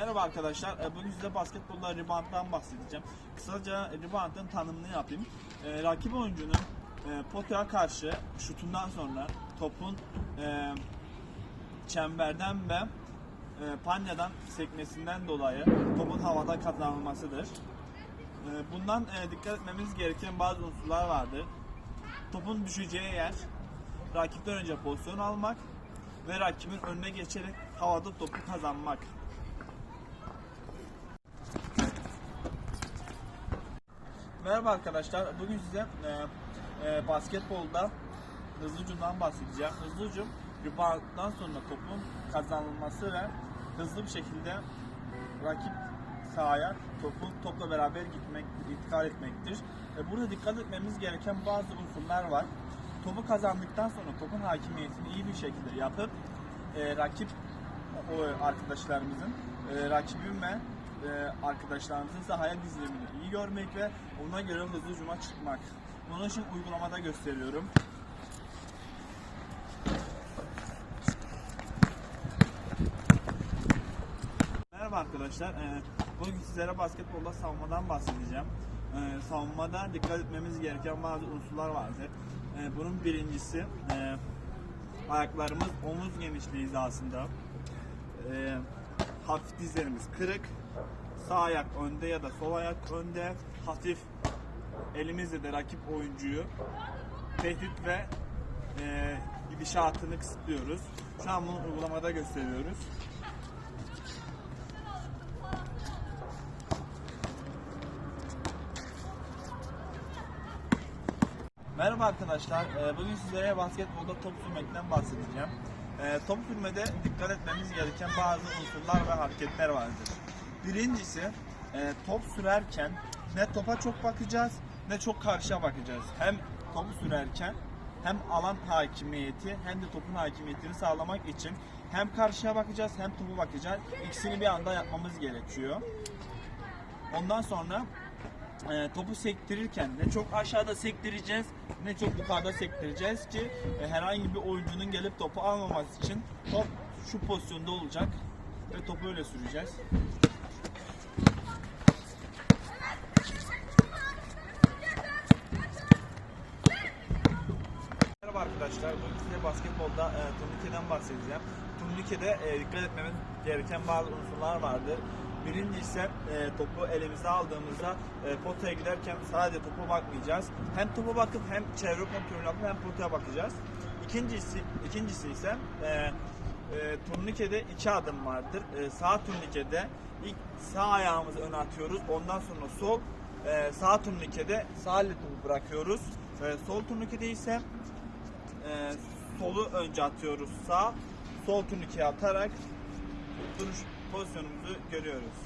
Merhaba arkadaşlar. Ee, Bugün size basketbolda rebounddan bahsedeceğim. Kısaca reboundın tanımını yapayım. Ee, rakip oyuncunun e, potaya karşı şutundan sonra topun e, çemberden ve e, panyadan sekmesinden dolayı topun havada kazanılmasıdır. E, bundan e, dikkat etmemiz gereken bazı unsurlar vardır. Topun düşeceği yer, rakipten önce pozisyon almak ve rakibin önüne geçerek havada topu kazanmak. Merhaba arkadaşlar. Bugün size e, e, basketbolda hızlı hücumdan bahsedeceğim. Hızlı hücum rebounddan sonra topun kazanılması ve hızlı bir şekilde rakip sahaya topun topla beraber gitmek, intikal etmektir. E, burada dikkat etmemiz gereken bazı unsurlar var. Topu kazandıktan sonra topun hakimiyetini iyi bir şekilde yapıp e, rakip o arkadaşlarımızın e, rakibin ve e, arkadaşlarımızın sahaya dizilimini iyi görmek ve ona göre hızlı hücuma çıkmak. Bunun için uygulamada gösteriyorum. Merhaba arkadaşlar. Ee, Bugün sizlere basketbolda savunmadan bahsedeceğim. Ee, Savunmada dikkat etmemiz gereken bazı unsurlar vardır. Ee, Bunun birincisi e, ayaklarımız omuz genişliği hizasında. Ee, Hafif dizlerimiz kırık. Sağ ayak önde ya da sol ayak önde. Hafif elimizle de rakip oyuncuyu tehdit ve e, gidişatını kısıtlıyoruz. Şu an bunu uygulamada gösteriyoruz. Merhaba arkadaşlar. Ee, Bugün sizlere basketbolda top sürmekten bahsedeceğim. Ee, Top sürmede dikkat etmemiz gereken bazı unsurlar ve hareketler vardır. Birincisi e, top sürerken ne topa çok bakacağız ne çok karşıya bakacağız. Hem topu sürerken hem alan hakimiyeti hem de topun hakimiyetini sağlamak için hem karşıya bakacağız hem topu bakacağız. İkisini bir anda yapmamız gerekiyor. Ondan sonra e, topu sektirirken ne çok aşağıda sektireceğiz ne çok yukarıda sektireceğiz ki e, herhangi bir oyuncunun gelip topu almaması için top şu pozisyonda olacak ve topu öyle süreceğiz. Merhaba arkadaşlar, bugün size basketbolda e, turnikeden bahsedeceğim. Turnikede e, dikkat etmemiz gereken bazı unsurlar vardır. Birincisi e, topu elimize aldığımızda e, potaya giderken sadece topa bakmayacağız. Hem topa bakıp hem çevre kontrolünü yapıp hem potaya bakacağız. İkincisi, ikincisi ise e, e, turnikede iki adım vardır. E, sağ turnikede ilk sağ ayağımızı öne atıyoruz. Ondan sonra sol, e, sağ turnikede sağ elle topu bırakıyoruz. E, sol turnikede ise e, solu önce atıyoruz sağ, sol turnikeye atarak duruş pozisyonumuzu görüyoruz.